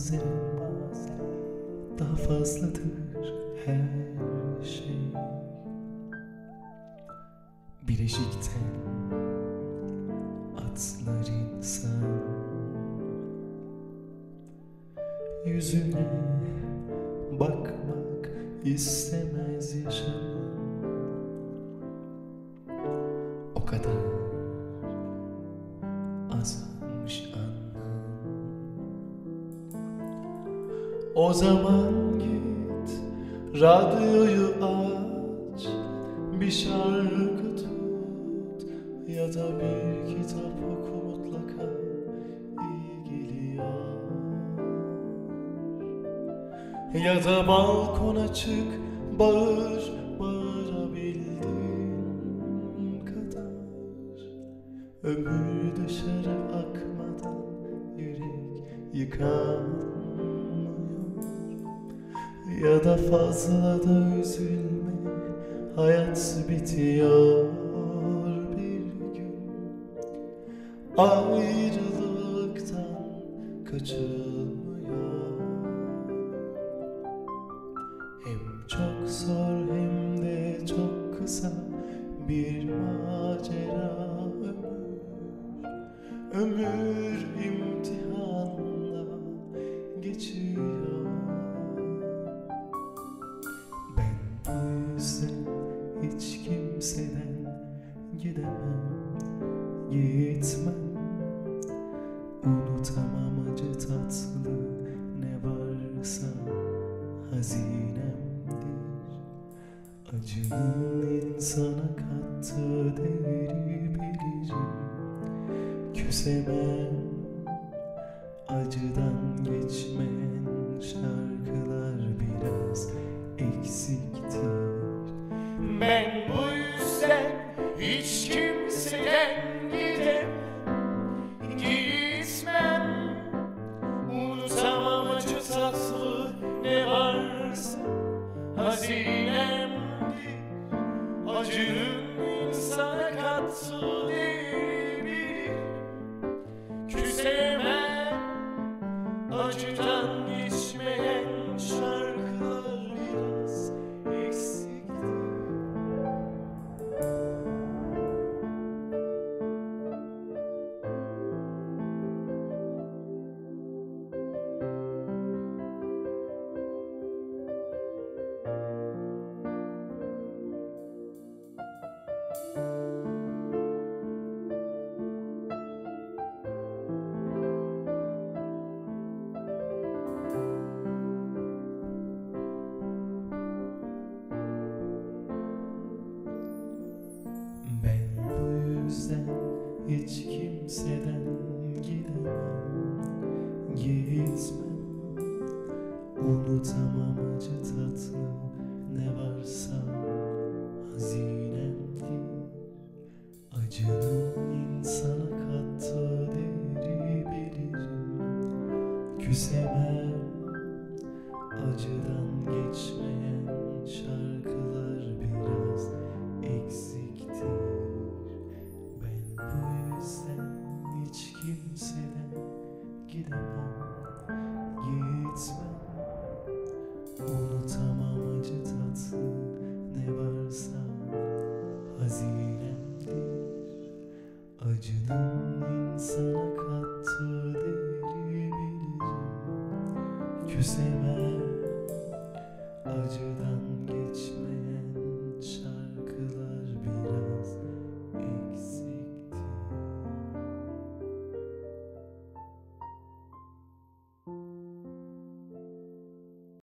bazen bazen daha fazladır her şey. Bileşikten atlar insan. Yüzüne bakmak istemez yaşamak O kadar O zaman git radyoyu aç Bir şarkı tut ya da bir kitap oku mutlaka iyi geliyor Ya da balkona çık bağır bağırabildiğin kadar. Ömür dışarı akmadan yürek yıkanmıyor Ya da fazla da üzülme hayat bitiyor bir gün. Ayrılıktan kaçılmıyor Hem çok zor hem de çok kısa bir macera ömür. Ömür imtihanla geçiyor yüzden hiç kimseden gidemem. Gitmem. Unutamam acı tatlı ne varsa hazinemdir Acının insana kattığı değeri bilirim Küsemem acıdan geçmeyen Hazinemdir Acının insana kattığı değeri Küsemem Acıdan yüzden hiç kimseden gidemem. Gitmem. Unutamam acı tatlı ne varsa hazinemdir Acının insana kattığı değeri bilirim. Küsemem. Acıdan geçmeyen gidemem Gitmem. Unutamam acı tatlı Ne varsa Hazinemdir Acının insana kattığı değeri bilirim Küsemem. Acıdan